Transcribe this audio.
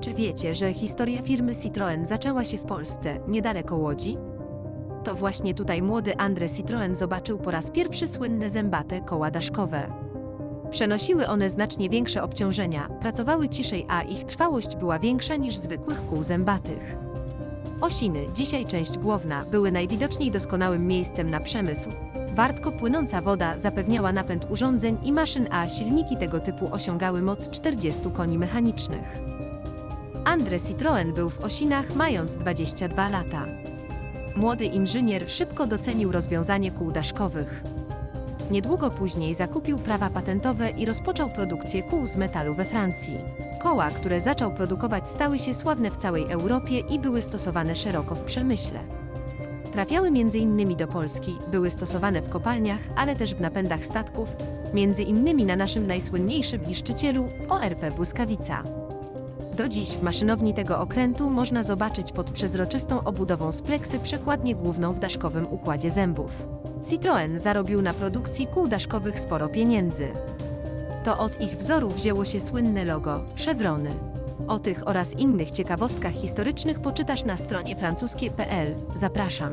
Czy wiecie, że historia firmy Citroën zaczęła się w Polsce, niedaleko Łodzi? To właśnie tutaj młody André Citroën zobaczył po raz pierwszy słynne zębate koła daszkowe. Przenosiły one znacznie większe obciążenia, pracowały ciszej, a ich trwałość była większa niż zwykłych kół zębatych. Osiny, dzisiaj część główna, były najwidoczniej doskonałym miejscem na przemysł. Wartko płynąca woda zapewniała napęd urządzeń i maszyn, a silniki tego typu osiągały moc 40 koni mechanicznych. André Citroën był w Osinach mając 22 lata. Młody inżynier szybko docenił rozwiązanie kół daszkowych. Niedługo później zakupił prawa patentowe i rozpoczął produkcję kół z metalu we Francji. Koła, które zaczął produkować, stały się sławne w całej Europie i były stosowane szeroko w przemyśle. Trafiały m.in. do Polski, były stosowane w kopalniach, ale też w napędach statków, m.in. na naszym najsłynniejszym niszczycielu ORP Błyskawica. Do dziś w maszynowni tego okrętu można zobaczyć pod przezroczystą obudową z pleksy przekładnię główną w daszkowym układzie zębów. Citroën zarobił na produkcji kół daszkowych sporo pieniędzy. To od ich wzoru wzięło się słynne logo Chevrony. O tych oraz innych ciekawostkach historycznych poczytasz na stronie francuskie.pl. Zapraszam.